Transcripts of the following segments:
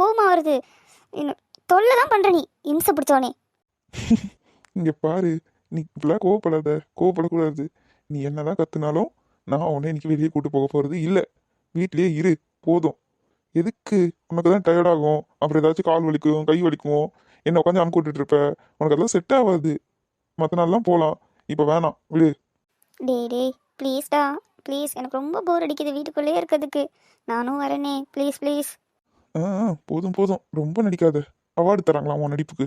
கோவமா வருது. என்ன தொல்லை தான் பண்ற நீ இம்சை பிடிச்சவனே. இங்க பாரு நீ இப்படிலாம் கோவப்படாத கோவப்படக்கூடாது. நீ என்னதான் கத்துனாலும் நான் உன்னை இன்னைக்கு வெளியே கூட்டு போக போறது இல்ல. வீட்லயே இரு போதும். எதுக்கு? உனக்கு தான் டயர்ட் ஆகும். அப்புறம் ஏதாச்சும் கால் வலிக்கும் கை வலிக்கும்? என்ன உட்காந்து விட்டுட்டு இருப்ப? உனக்கு அதெல்லாம் செட் ஆகாது. மற்ற நாள்லாம் போகலாம் இப்போ வேணாம் விடு. டேய் டேய் ப்ளீஸ்டா ப்ளீஸ் எனக்கு ரொம்ப போர் அடிக்குது வீட்டுக்குள்ளேயே இருக்கிறதுக்கு. நானும் வரேனே ப்ளீஸ் ப்ளீஸ் ஆ போதும் போதும். ரொம்ப நடிக்காத. அவார்டு தராங்களா உன் நடிப்புக்கு.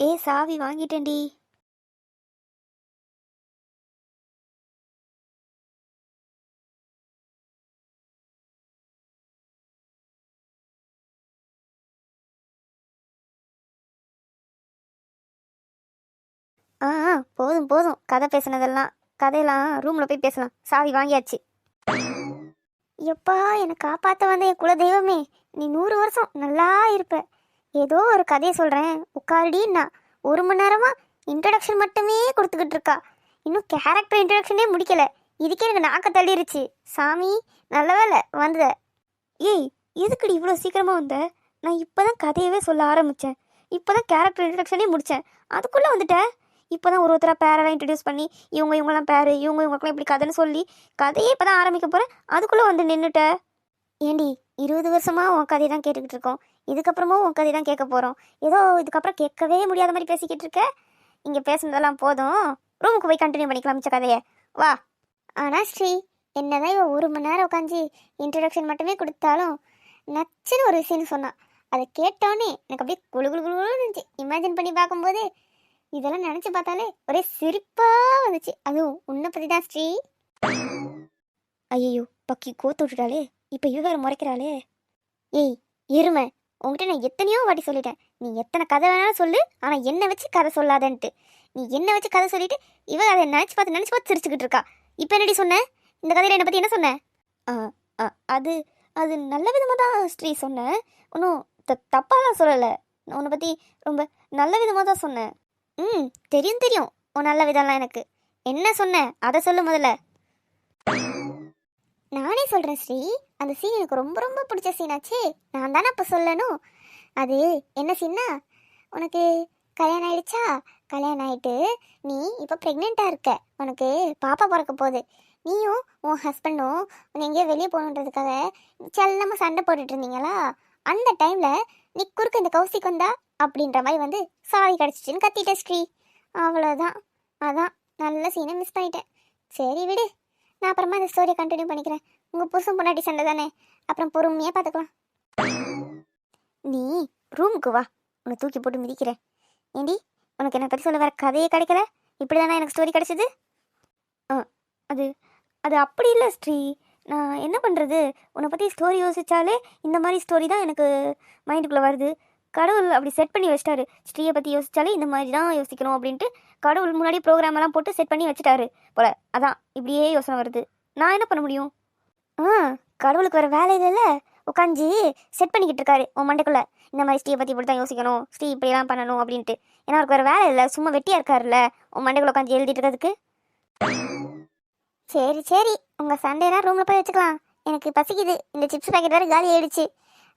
ஏ சாவி வாங்கிட்டேன்டி. ஆ போதும் போதும். கதை பேசுனதெல்லாம் கதையெல்லாம் ரூமில் போய் பேசலாம். சாவி வாங்கியாச்சு. எப்பா என்னை காப்பாற்ற வந்த என் குல தெய்வமே நீ நூறு வருஷம் நல்லா இருப்ப. ஏதோ ஒரு கதையை சொல்கிறேன் உட்காருடின்னா. ஒரு மணி நேரமாக இன்ட்ரடக்ஷன் மட்டுமே கொடுத்துக்கிட்டு இருக்கா. இன்னும் கேரக்டர் இன்ட்ரடக்ஷனே முடிக்கல. இதுக்கே எனக்கு நாக்க தள்ளிருச்சு. சாமி நல்ல வேலை வந்தத. ஏய் எதுக்குடி இவ்வளோ சீக்கிரமாக வந்த? நான் இப்போ தான் கதையவே சொல்ல ஆரம்பித்தேன் இப்போ தான் கேரக்டர் இன்ட்ரடக்ஷனே முடித்தேன் அதுக்குள்ளே வந்துட்டேன் இப்போ தான் ஒரு ஒருத்தராக பேரெல்லாம் இன்ட்ரடியூஸ் பண்ணி இவங்க இவங்கெல்லாம் பேர் இவங்க இவங்களுக்குலாம் இப்படி கதைன்னு சொல்லி கதையே இப்போ தான் ஆரம்பிக்க போகிறேன் அதுக்குள்ளே வந்து நின்றுட்ட ஏண்டி இருபது வருஷமாக உன் கதை தான் கேட்டுக்கிட்டு இருக்கோம். இதுக்கப்புறமும் உன் கதை தான் கேட்க போகிறோம் ஏதோ இதுக்கப்புறம் கேட்கவே முடியாத மாதிரி பேசிக்கிட்டு இருக்க? இங்கே பேசுனதெல்லாம் போதும். ரூமுக்கு போய் கண்டினியூ பண்ணிக்கலாம் மிச்ச கதையை. வா. ஆனால் ஸ்ரீ என்னதான் இவன் ஒரு மணி நேரம் உட்காந்து இன்ட்ரடக்ஷன் மட்டுமே கொடுத்தாலும் நச்சுன்னு ஒரு விஷயம்னு சொன்னான் அதை கேட்டோன்னே எனக்கு அப்படியே குழு குழு குளுன்னு இருந்துச்சு. இமேஜின் பண்ணி பார்க்கும்போது இதெல்லாம் நினச்சி பார்த்தாலே ஒரே சிரிப்பாக வந்துச்சு. அதுவும் உன்னை பற்றி தான் ஸ்ரீ. ஐயோ பக்கி கோத்து விட்டுட்டாலே இப்போ இவ வேற முறைக்கிறாளே. ஏய் எருமை உன்கிட்ட நான் எத்தனையோ வாட்டி சொல்லிட்டேன். நீ எத்தனை கதை வேணாலும் சொல்லு ஆனால் என்னை வச்சு கதை சொல்லாதன்ட்டு. நீ என்னை வச்சு கதை சொல்லிட்டு இவ அதை நினச்சி பார்த்து நினச்சி பார்த்து சிரிச்சுக்கிட்டு இருக்கா. இப்போ என்னடி சொன்ன? இந்த கதையில் என்னை பற்றி என்ன சொன்னேன் ஆ, ஆ, அது அது நல்ல விதமாக தான் ஸ்ரீ சொன்னேன் ஒன்றும் த தப்பாலாம் சொல்லலை. நான் உன்னை பற்றி ரொம்ப நல்ல விதமாக தான் சொன்னேன். ம் தெரியும் தெரியும். உன் நல்ல விதம்லாம் எனக்கு. என்ன சொன்ன? அதை சொல்லு முதல்ல. நானே சொல்கிறேன் ஸ்ரீ. அந்த சீன் எனக்கு ரொம்ப ரொம்ப பிடிச்ச சீனாச்சே நான் தானே அப்போ சொல்லணும். அது என்ன சீன்னா உனக்கு கல்யாணம் ஆயிடுச்சா? கல்யாணம் ஆயிட்டு நீ இப்போ ப்ரெக்னெண்ட்டாக இருக்க. உனக்கு பாப்பா பிறக்க போகுது. நீயும் உன் ஹஸ்பண்டும் உன்னை எங்கேயோ வெளியே போகணுன்றதுக்காக செல்லமாக சண்டை போட்டுட்டு இருந்தீங்களா? அந்த டைமில் நீ குறுக்க இந்த கௌசிக்கு வந்தா? அப்படின்ற மாதிரி வந்து சாரி கிடச்சிச்சின்னு கத்திட்டேன் ஸ்ரீ. அவ்வளோதான் அதான் நல்ல சீனை மிஸ் பண்ணிட்டேன். சரி விடு. நான் அப்புறமா இந்த ஸ்டோரியை கண்டினியூ பண்ணிக்கிறேன். உங்கள் புருஷன் பொண்டாட்டி சண்டை தானே. அப்புறம் பொறுமையாக பார்த்துக்கலாம் நீ ரூமுக்கு வா. உன்னை தூக்கி போட்டு மிதிக்கிறேன். ஏண்டி உனக்கு என்ன பற்றி சொல்ல வர கதையே கிடைக்கல? இப்படி தானே எனக்கு ஸ்டோரி கிடச்சிது? ஆ அது அது அப்படி இல்லை ஸ்ரீ. நான் என்ன பண்ணுறது உன்னை பற்றி ஸ்டோரி யோசித்தாலே இந்த மாதிரி ஸ்டோரி தான் எனக்கு மைண்டுக்குள்ளே வருது. கடவுள் அப்படி செட் பண்ணி வச்சிட்டாரு. ஸ்ரீயை பற்றி யோசிச்சாலே இந்த மாதிரி தான் யோசிக்கணும் அப்படின்ட்டு கடவுள் முன்னாடி ப்ரோக்ராம் எல்லாம் போட்டு செட் பண்ணி வச்சுட்டாரு. போல அதான் இப்படியே யோசனை வருது. நான் என்ன பண்ண முடியும்? ஆ கடவுளுக்கு வர வேலை இல்லைல்ல? உட்காந்து செட் பண்ணிக்கிட்டு இருக்காரு உன் மண்டைக்குள்ள. இந்த மாதிரி ஸ்ரீயை பற்றி இப்படி தான் யோசிக்கணும். ஸ்ரீ இப்படியெல்லாம் பண்ணணும் அப்படின்ட்டு. ஏன்னா அவருக்கு வர வேலை இல்லை சும்மா வெட்டியாக இருக்காருல்ல உன் மண்டைக்குள்ள உட்காந்து எழுதிட்டு இருக்கிறதுக்கு. சரி சரி உங்கள் சண்டேலாம் ரூமில் போய் வச்சுக்கலாம். எனக்கு பசிக்குது. இந்த சிப்ஸ் பாக்கெட் வேறு காலி ஆயிடுச்சு.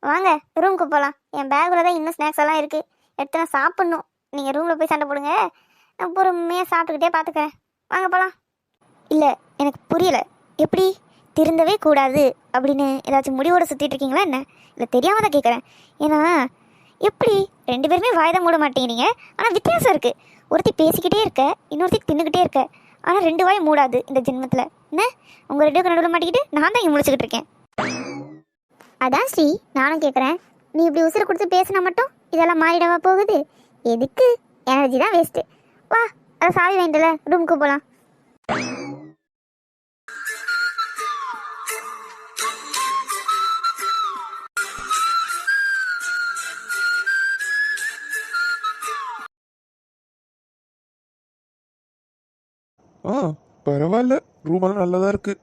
வாங்க ரூமுக்கு போகலாம் என் பேக்கில் தான் இன்னும் ஸ்நாக்ஸ் எல்லாம் இருக்குது எடுத்து நான் சாப்பிட்ணும். நீங்கள் ரூமில் போய் சண்டை போடுங்க. நான் பொறுமையாக சாப்பிட்டுக்கிட்டே பார்த்துக்கிறேன் வாங்க போகலாம் இல்லை எனக்கு புரியலை. எப்படி? திருந்தவே கூடாது அப்படின்னு ஏதாச்சும் முடிவோடு சுற்றிட்டு இருக்கீங்களா என்ன? இல்லை தெரியாமல் தான் கேட்குறேன் ஏன்னா எப்படி? ரெண்டு பேருமே வாய்தான் மூட மாட்டேங்கிறீங்க. ஆனால் வித்தியாசம் இருக்குது ஒருத்தி பேசிக்கிட்டே இருக்க இன்னொருத்தி தின்னுக்கிட்டே இருக்க. ஆனால் ரெண்டு வாய் மூடாது இந்த ஜென்மத்தில். என்ன? உங்கள் ரெண்டு நடுவில் மாட்டிக்கிட்டு நான் தான் இங்கே முடிச்சுக்கிட்டு இருக்கேன். அதான் ஸ்ரீ நானும் கேட்குறேன் நீ இப்படி உசுறு கொடுத்து பேசினா மட்டும் இதெல்லாம் மாறிடவா போகுது? எதுக்கு? எனர்ஜி தான் வேஸ்ட்டு வா அதை சாவி வேண்டல ரூமுக்கு போகலாம் ஆ பரவாயில்ல. ரூமெல்லாம் நல்லா தான் இருக்குது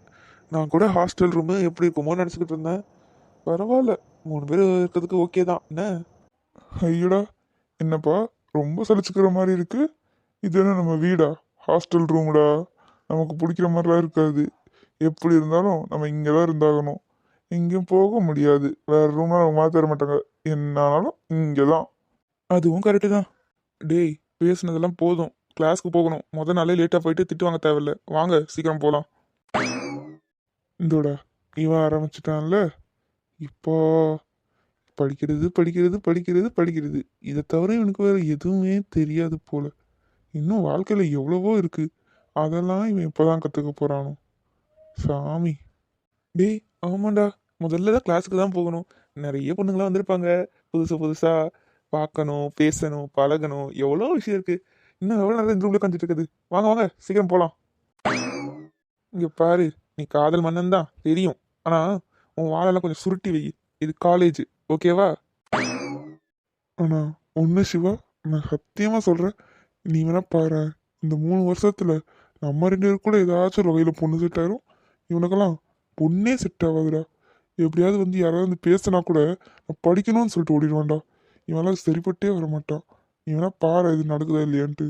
நான் கூட ஹாஸ்டல் ரூமு எப்படி இருக்குமோ நினச்சிக்கிட்டு இருந்தேன். பரவாயில்ல. மூணு பேர் இருக்கிறதுக்கு ஓகே தான். என்ன? ஐயோடா என்னப்பா? ரொம்ப சலிச்சுக்கிற மாதிரி இருக்கு. இது என்ன நம்ம வீடா? ஹாஸ்டல் ரூம்டா நமக்கு பிடிக்கிற மாதிரிலாம் இருக்காது. எப்படி இருந்தாலும் நம்ம இங்கே தான் இருந்தாகணும். எங்கேயும் போக முடியாது. வேற ரூம்லாம் நம்ம மாற்ற மாட்டாங்க. என்னாலும் இங்கே தான். அதுவும் கரெக்டு தான். டேய் பேசுனதெல்லாம் போதும். கிளாஸ்க்கு போகணும். முத நாளே லேட்டாக போயிட்டு திட்டு வாங்க தேவையில்ல. வாங்க சீக்கிரம் போகலாம் இந்தோடா. இவன் ஆரம்பிச்சிட்டான்ல. இப்போ படிக்கிறது படிக்கிறது படிக்கிறது படிக்கிறது. இதை தவிர இவனுக்கு வேறு எதுவுமே தெரியாது போல. இன்னும் வாழ்க்கையில் எவ்வளவோ இருக்குது அதெல்லாம் இவன் இப்போ தான் கற்றுக்க போகிறானோ சாமி. டேய் ஆமாண்டா. முதல்ல தான் கிளாஸுக்கு தான் போகணும். நிறைய பொண்ணுங்களாம் வந்திருப்பாங்க. புதுசு புதுசாக பார்க்கணும் பேசணும் பழகணும். எவ்வளோ விஷயம் இருக்குது இன்னும் எவ்வளோ நேரம் இந்த ரூமில் உட்காந்துட்டு இருக்குது? வாங்க வாங்க. சீக்கிரம் போகலாம் இங்கே பாரு. நீ காதல் மன்னன் தான். தெரியும். ஆனால் உன் வாழெல்லாம் கொஞ்சம் சுருட்டி வை. இது காலேஜ் ஓகேவா ஆனா ஒன்று சிவா நான் சத்தியமா சொல்றேன். நீ வேணா பாரு இந்த மூணு வருஷத்துல நம்ம ரெண்டு பேருக்குள்ள ஏதாச்சும் ஒரு வகையில் பொண்ணு செட் ஆயிரும். இவனுக்கெல்லாம் பொண்ணே செட் ஆகாதுடா. எப்படியாவது வந்து யாராவது வந்து பேசினா கூட நான் படிக்கணும்னு சொல்லிட்டு ஓடிடுவான்டா. இவனால சரிப்பட்டே வர மாட்டான். நீ வேணா பாரு இது நடக்குதா இல்லையான்ட்டு.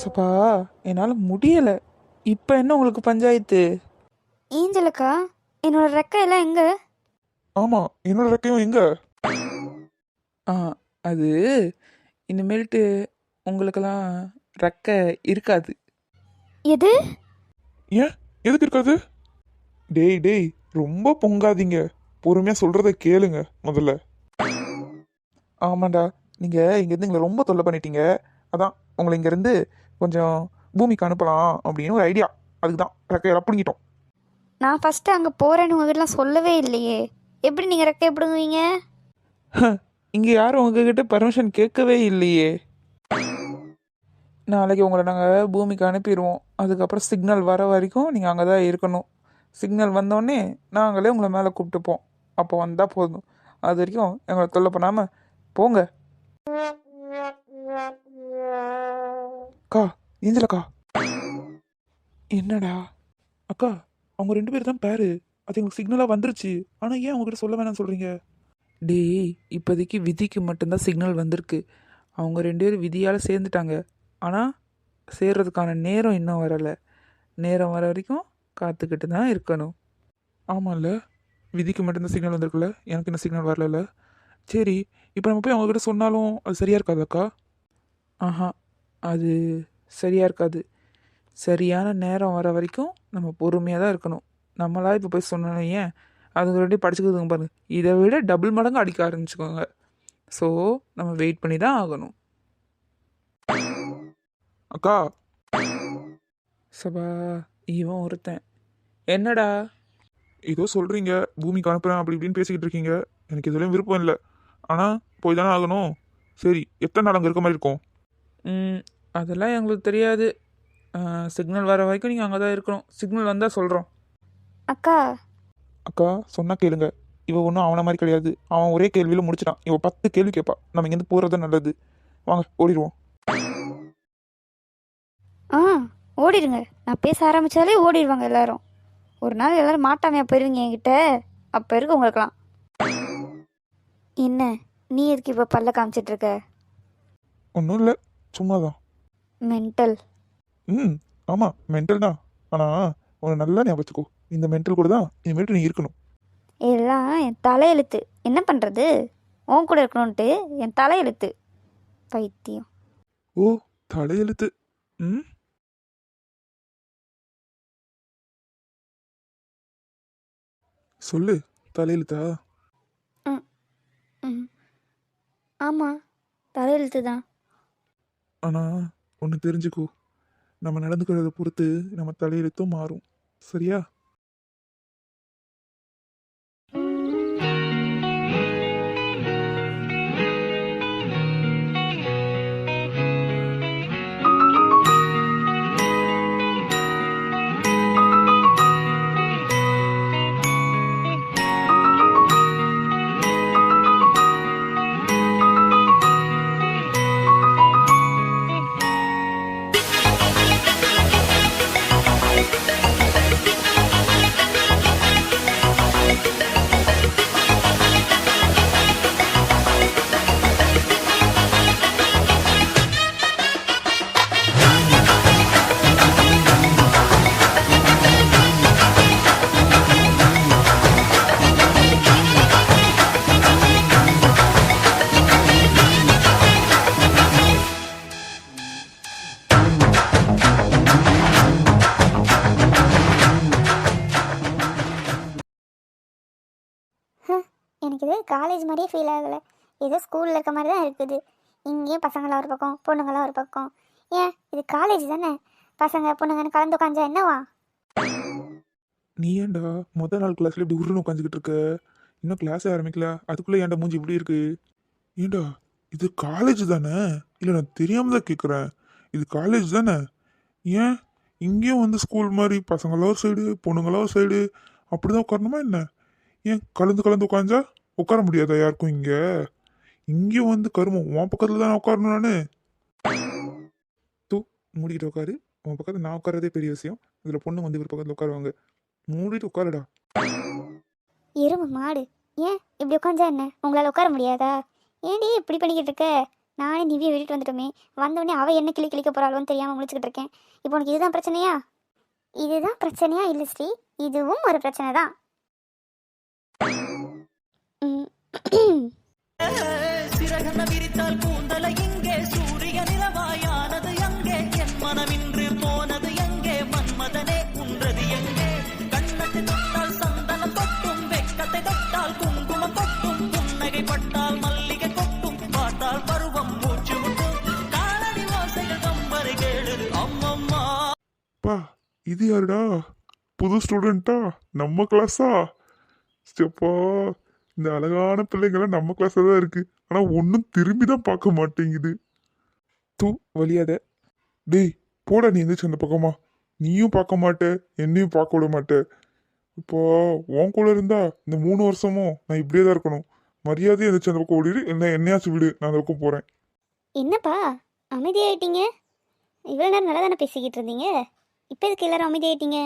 சப்பா என்னால் முடியலை. இப்போ என்ன உங்களுக்கு பஞ்சாயத்து? ஏஞ்சலுக்கா என்னோட ரெக்கை எல்லாம் எங்க? ஆமா என்னோட ரெக்கையும் எங்க? ஆ அது இனிமேல்ட்டு உங்களுக்கெல்லாம் ரெக்கை இருக்காது. எது? ஏன்? எதுக்கு இருக்காது? டேய் டேய் ரொம்ப பொங்காதீங்க. பொறுமையா சொல்றத கேளுங்க முதல்ல. ஆமாண்டா நீங்கள் இங்கேருந்து எங்களை ரொம்ப தொல்லை பண்ணிட்டீங்க. அதான் உங்களை இங்கேருந்து கொஞ்சம் பூமிக்கு அனுப்பலாம் அப்படின்னு ஒரு ஐடியா அதுக்கு தான் ரெக்கையெல்லாம் பிடுங்கிட்டோம். நான் ஃபர்ஸ்ட் அங்கே போறேன்னு உங்ககிட்டலாம் சொல்லவே இல்லையே. எப்படி நீங்கள் ரெக்கை பிடுங்குவீங்க? இங்கே யாரும் உங்ககிட்ட பர்மிஷன் கேட்கவே இல்லையே. நாளைக்கு உங்களை நாங்கள் பூமிக்கு அனுப்பிடுவோம் அதுக்கப்புறம் சிக்னல் வர வரைக்கும் நீங்கள் அங்கே தான் இருக்கணும். சிக்னல் வந்தோடனே நாங்களே உங்களை மேலே கூப்பிட்டுப்போம். அப்போ வந்தால் போதும். அது வரைக்கும் எங்களை தொல்லை பண்ணாமல் போங்க. அக்கா ஏஞ்சலக்கா என்னடா? அக்கா அவங்க ரெண்டு பேர் தான் பேரு. அது எங்களுக்கு சிக்னலாக வந்துருச்சு. ஆனால் ஏன் அவங்ககிட்ட சொல்ல வேணாம்னு சொல்கிறீங்க டேய் இப்போதைக்கு விதிக்கு மட்டும்தான் சிக்னல் வந்திருக்கு. அவங்க ரெண்டு பேரும் விதியால் சேர்ந்துட்டாங்க. ஆனால் சேர்றதுக்கான நேரம் இன்னும் வரலை. நேரம் வர வரைக்கும் காத்துக்கிட்டு தான் இருக்கணும். ஆமாம்ல விதிக்கு மட்டும்தான் சிக்னல் வந்திருக்குல்ல. எனக்கு இன்னும் சிக்னல் வரல சரி இப்போ நம்ம போய் அவங்கக்கிட்ட சொன்னாலும் அது சரியாக இருக்காதாக்கா? ஆஹா அது சரியாக இருக்காது. சரியான நேரம் வர வரைக்கும் நம்ம பொறுமையாக தான் இருக்கணும். நம்மளா இப்போ போய் சொன்னோம் ஏன் அதுங்க ரெண்டையும் படிச்சுக்கிறதுங்க பாருங்கள் இதை விட டபுள் மடங்கு அடிக்க ஆரம்பிச்சுக்கோங்க. ஸோ நம்ம வெயிட் பண்ணி தான் ஆகணும். அக்கா! சபா இவன் ஒருத்தன். என்னடா? ஏதோ சொல்கிறீங்க பூமிக்கு அனுப்புறேன் அப்படி இப்படின்னு பேசிக்கிட்டு இருக்கீங்க. எனக்கு இதுலேயும் விருப்பம் இல்லை. ஆனா போய் தானே ஆகணும். சரி எத்தனை நாள் அங்க இருக்க மாதிரி இருக்கும்? ம், அதெல்லாம் எங்களுக்கு தெரியாது. சிக்னல் வர வரைக்கும் நீங்கள் அங்கே தான் இருக்கணும். சிக்னல் வந்தால் சொல்கிறோம் அக்கா. அக்கா சொன்னா கேளுங்க. இவ ஒன்றும் அவன மாதிரி கிடையாது. அவன் ஒரே கேள்வியில முடிச்சிட்டான். இவ பத்து கேள்வி கேட்பா நம்ம இங்கேருந்து போறது நல்லது. வாங்க ஓடிடுவோம். ஆ ஓடிடுங்க. நான் பேச ஆரம்பிச்சாலே ஓடிடுவாங்க எல்லாரும். ஒரு நாள் எல்லாரும் மாட்டாமையா போயிருவீங்க என்கிட்ட. அப்போ இருக்கு உங்களுக்குலாம் என்ன? நீ எதுக்கு இப்போ பல்ல காமிச்சிட்டு இருக்க ஒன்றும் இல்லை சும்மாதான். மென்டல் ம் ஆமாம் மென்டல் தான். ஆனால் உன்னை நல்லா ஞாபகம் இந்த மென்டல் கூட தான் இனிமேட்டு நீ இருக்கணும். இதெல்லாம் என் தலையெழுத்து. என்ன பண்ணுறது உன் கூட இருக்கணும்ன்ட்டு என் தலையெழுத்து. பைத்தியம். ஓ தலையெழுத்து. ம். சொல்லு தலையெழுத்தா ம் ஆமாம் தலையெழுத்து தான் ஆனால் ஒன்று தெரிஞ்சுக்கோ. நம்ம நடந்துக்கிறத பொறுத்து நம்ம தலையெழுத்தும் மாறும். சரியா? எனக்கு காலேஜ் மாதிரியே ஃபீல் ஆகலை. ஏதோ ஸ்கூலில் இருக்க மாதிரி தான் இருக்குது. இங்கேயும் பசங்களாம் ஒரு பக்கம் பொண்ணுங்களாம் ஒரு பக்கம். ஏன்? இது காலேஜ் தானே? பசங்க பொண்ணுங்கன்னு கலந்து உட்காந்தா என்னவா? நீ ஏன்டா முதல் நாள் கிளாஸ்ல இப்படி உருன்னு உட்காந்துக்கிட்டு இருக்க? இன்னும் கிளாஸ் ஆரம்பிக்கல. அதுக்குள்ள ஏன்டா மூஞ்சி இப்படி இருக்கு? ஏண்டா இது காலேஜ் தானே? இல்லை நான் தெரியாம தான் கேட்குறேன் இது காலேஜ் தானே? ஏன்? இங்கேயும் வந்து ஸ்கூல் மாதிரி பசங்களோ ஒரு சைடு பொண்ணுங்களோ ஒரு சைடு அப்படிதான் உட்காரணுமா என்ன? ஏன் கலந்து கலந்து உட்காந்தா உட்கார முடியாதா? யாருக்கும் இங்க? இங்கேயும் வந்து கருமம் உன் பக்கத்துல தானே உட்காரணும் நானு. தூ மூடிக்கிட்டு உட்காரு. உன் பக்கத்துல நான் உட்காரதே பெரிய விஷயம். இதுல பொண்ணு வந்து இவர் பக்கத்துல உட்காருவாங்க. மூடிட்டு உட்காருடா. எருமை மாடு. ஏன்? இப்படி உட்காந்தா என்ன? உங்களால் உட்கார முடியாதா? ஏன்டி இப்படி பண்ணிக்கிட்டு இருக்க? நானே நிவியை விட்டுட்டு வந்துட்டோமே. வந்தோடனே அவள் என்ன கிளி கிளிக்க போகிறாளோன்னு தெரியாமல் முடிச்சுக்கிட்டு இருக்கேன். இப்போ உனக்கு இதுதான் பிரச்சனையா? இதுதான் பிரச்சனையா இல்லை ஸ்ரீ? இதுவும் ஒரு பிரச்சனை தான் சிறகன விரித்தால் கூந்தல இங்கே சூரிய நிலவாயானது எங்கே? என் மனமின்று போனது எங்கே? மன்மதனே உன்றது எங்கே? கண்ணத்தை தொட்டால் சந்தனம் கொட்டும் வெக்கத்தை தொட்டால் குங்குமம் கொட்டும் புன்னகை பட்டால் மல்லிகை கொட்டும் பார்த்தால் பருவம் மூச்சு முட்டும். காலடி ஓசைகள் கம்பரை கேளுது அம்மம்மா. பா இது யாருடா? புது ஸ்டூடெண்ட்டா? நம்ம கிளாஸா ஸ்டெப்பா இந்த அழகான பிள்ளைங்களாம் நம்ம கிளாஸாக தான் இருக்கு. ஆனால் ஒன்றும் திரும்பி தான் பார்க்க மாட்டேங்குது. தூ வழியாத டேய் போடா நீ எந்திரிச்சு அந்த பக்கமா. நீயும் பார்க்க மாட்ட என்னையும் பார்க்க விட மாட்ட. இப்போ உன் கூட இருந்தா இந்த மூணு வருஷமும் நான் இப்படியே தான் இருக்கணும். மரியாதையை எந்திரிச்சு அந்த பக்கம் ஓடிடு என்ன என்னையாச்சும் விடு நான் அந்த பக்கம் போகிறேன் என்னப்பா அமைதியாயிட்டீங்க? இவ்வளோ நேரம் நல்லா தானே பேசிக்கிட்டு இருந்தீங்க? இப்போ எதுக்கு எல்லாரும் அமைதியாயிட்டீங்க?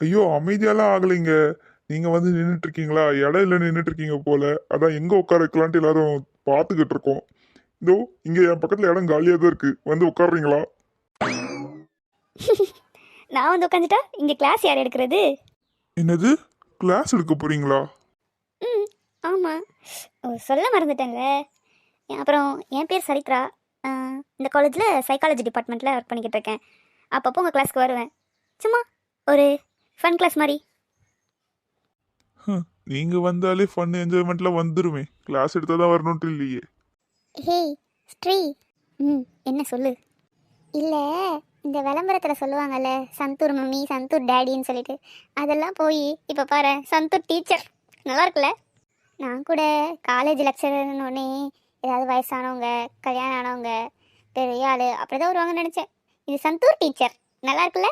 ஐயோ அமைதியாலாம் ஆகலைங்க. நீங்க வந்து நின்றுட்டு இருக்கீங்களா? இடையில நின்றுட்டு இருக்கீங்க போல. அதான் எங்க உட்கார வைக்கலான்ட்டு எல்லாரும் பார்த்துக்கிட்டு இருக்கோம் இதோ இங்க என் பக்கத்துல இடம் காலியா தான் இருக்கு. வந்து உட்காருறீங்களா? நான் வந்து உட்காந்துட்டா இங்கே கிளாஸ் யார் எடுக்கிறது? என்னது? கிளாஸ் எடுக்க போறீங்களா? ம் ஆமாம் சொல்ல மறந்துட்டேன்ல. அப்புறம் என் பேர் சரித்ரா. இந்த காலேஜில் சைக்காலஜி டிபார்ட்மெண்ட்டில் ஒர்க் பண்ணிக்கிட்டு இருக்கேன். அப்பப்போ உங்கள் கிளாஸ்க்கு வருவேன். சும்மா ஒரு ஃபன் கிளாஸ் மாதிரி. நீங்கள் நீங்க வந்தாலே ஃபன் என்ஜாய்மெண்ட்ல வந்துருமே. கிளாஸ் எடுத்தா தான் வரணுன்ட்டு இல்லையே. ஹேய் ஸ்ரீ. ம் என்ன சொல்லு? இல்லை இந்த விளம்பரத்தில் சொல்லுவாங்கல்ல சந்தூர் மம்மி சந்தூர் டேடின்னு சொல்லிட்டு அதெல்லாம் போய் இப்போ பாரு சந்தூர் டீச்சர். நல்லா இருக்குல்ல? நான் கூட காலேஜ் லெக்சரர்னு ஏதாவது வயசானவங்க கல்யாணம் ஆனவங்க பெரிய ஆள் அப்படிதான் வருவாங்கன்னு நினச்சேன். இது சந்தூர் டீச்சர். நல்லா இருக்குல்ல?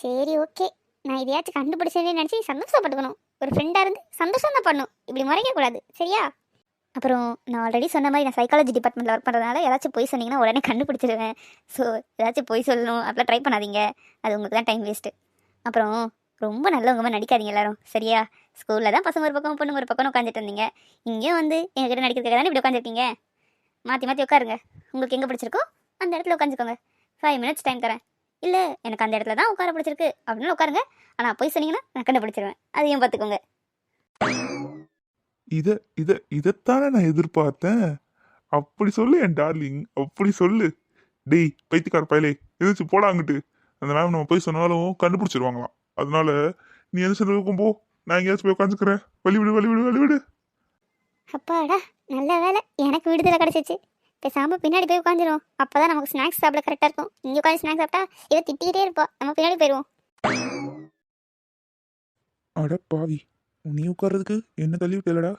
சரி ஓகே நான் இதையாச்சும் கண்டுபிடிச்சதே நினச்சி சந்தோஷப்பட்டுக்கணும் ஒரு ஃப்ரெண்டாக இருந்து சந்தோஷம் தான் பண்ணும் இப்படி முறைக்கக்கூடாது. சரியா? அப்புறம் நான் ஆல்ரெடி சொன்ன மாதிரி நான் சைக்காலஜி டிபார்ட்மெண்ட்டில் ஒர்க் பண்ணுறதுனால ஏதாச்சும் போய் சொன்னீங்கன்னா உடனே கண்டுபிடிச்சிடுவேன் ஸோ ஏதாச்சும் போய் சொல்லணும் அப்படிலாம் ட்ரை பண்ணாதீங்க. அது உங்களுக்கு தான் டைம் வேஸ்ட்டு அப்புறம் ரொம்ப நல்லவங்க மாதிரி நடிக்காதீங்க எல்லாரும். சரியா? ஸ்கூலில் தான் பசங்க ஒரு பக்கம் பொண்ணுங்க ஒரு பக்கம் உட்காந்துட்டு இருந்தீங்க. இங்கேயும் வந்து எங்ககிட்ட நடிக்கிறதுக்காக தானே இப்படி உட்காந்துருக்கீங்க மாற்றி மாற்றி உட்காருங்க. உங்களுக்கு எங்கே பிடிச்சிருக்கோ அந்த இடத்துல உட்காந்துக்கோங்க ஃபைவ் மினிட்ஸ் டைம் தரேன். இல்லை எனக்கு அந்த இடத்துல தான் உட்கார பிடிச்சிருக்கு அப்படின்னு உட்காருங்க. ஆனால் போய் சொன்னீங்கன்னா நான் கண்டுபிடிச்சிருவேன். அதையும் பார்த்துக்கோங்க. இத இத இதைத்தானே நான் எதிர்பார்த்தேன். அப்படி சொல்லு என் டார்லிங் அப்படி சொல்லு. டேய் பைத்தியக்கார பயலே எதிர்த்து போடா அங்கிட்டு. அந்த மேம் நம்ம போய் சொன்னாலும் கண்டுபிடிச்சிருவாங்களாம். அதனால நீ எந்த சொல்லுக்கும் போ. நான் எங்கேயாச்சும் போய் உட்காந்துக்கிறேன். வழி விடு வழி விடு வழி விடு. அப்பாடா நல்ல வேலை. எனக்கு விடுதலை கிடச்சிச்சு. பேசாமல் பின்னாடி போய் உட்காந்துரும் அப்போ தான் நமக்கு ஸ்நாக்ஸ் சாப்பிட கரெக்டாக இருக்கும். இங்கே உட்காந்து ஸ்நாக்ஸ் சாப்பிட்டா இதை திட்டிகிட்டே இருப்போம் நம்ம பின்னாடி போயிடுவோம் அட பாவி நீ உட்கார்றதுக்கு என்ன தள்ளி விட்டலடா?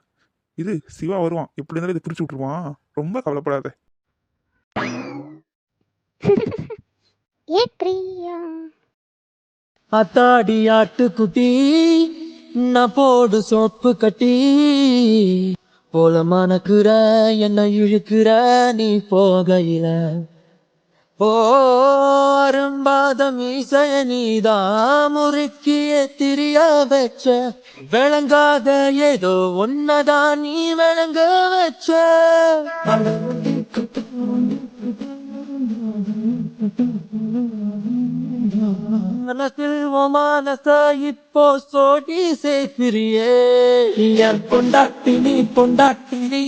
இது சிவா வருவான். எப்படி இருந்தாலும் இதை பிரிச்சு விட்டுருவான். ரொம்ப கவலைப்படாத. ஏ பிரியா. அத்தாடி ஆட்டுக்குட்டி நான் போடு சோப்பு கட்டி. போலமான மணக்குற என்னை இழுக்கிற நீ போகையில. ஓ அரும்பாத மீசைய நீதான் முறுக்கிய திரிய வச்ச. விளங்காத ஏதோ ஒன்னதான் நீ விளங்க வச்ச. Thank you. மனச இப்போ சோடி சேர்க்கிறியே. என் பொண்டாட்டி நீ பொண்டாட்டி நீ